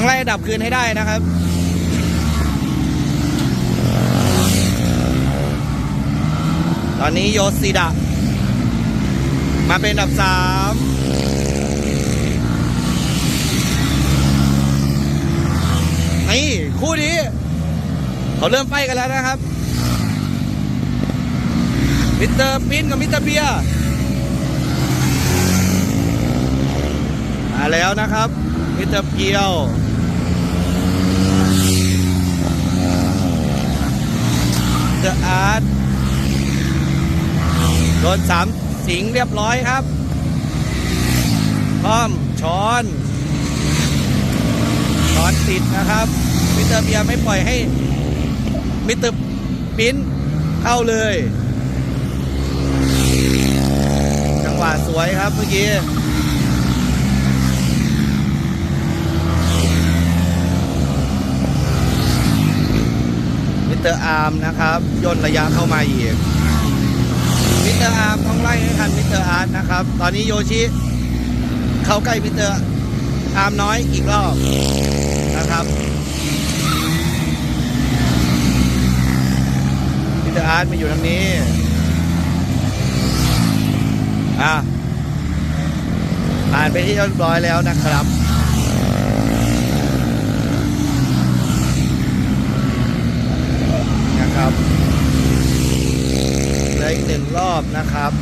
ต้องไล่ดับคืนให้ได้นะครับตอนนี้โยซิดะ มาเป็นดับสามนี่ คู่นี้ เขาเริ่มไฟกันแล้วนะครับ มิสเตอร์ปินกับมิสเตอร์เบียมาแล้วนะครับ มิสเตอร์เพียว มิสเตอร์อาร์ตโดนสามสิงเรียบร้อยครับพร้อมช้อนช้อนติดนะครับ มิเตอร์เบียไม่ปล่อยให้ มิเตอร์ปิ้นเข้าเลย จังหวะสวยครับเมื่อกี้ มิสเตอร์อาร์มนะครับย่นระยะเข้ามาอีกมิสเตอร์อาร์มต้องไล่ให้ทันมิสเตอร์อาร์ตนะครับ ตอนนี้โยชิเข้าใกล้มิสเตอร์อาร์มน้อยอีกรอบนะครับมิสเตอร์อาร์ตมาอยู่ทางนี้อะผ่านไปที่เรียบร้อยแล้วนะครับนะครับเหลื อีกหนึ่งรอบนะครับ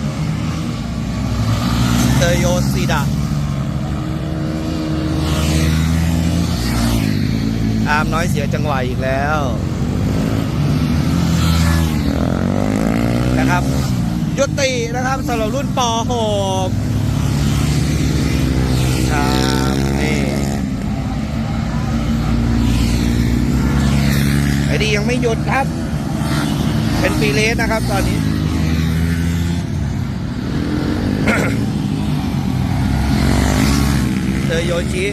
เตโยซิดะอามน้อยเสียจังหวะอีกแล้ว นะครับยุตินะครับสำหรับรุ่นป .6 ครับนี่ไอ้ดียังไม่หยุดครับ เป็นปีเลสนะครับตอนนี้ เจ อโยชิ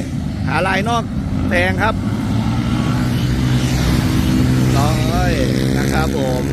หาลายนอกแทงครับร้อยนะครับผม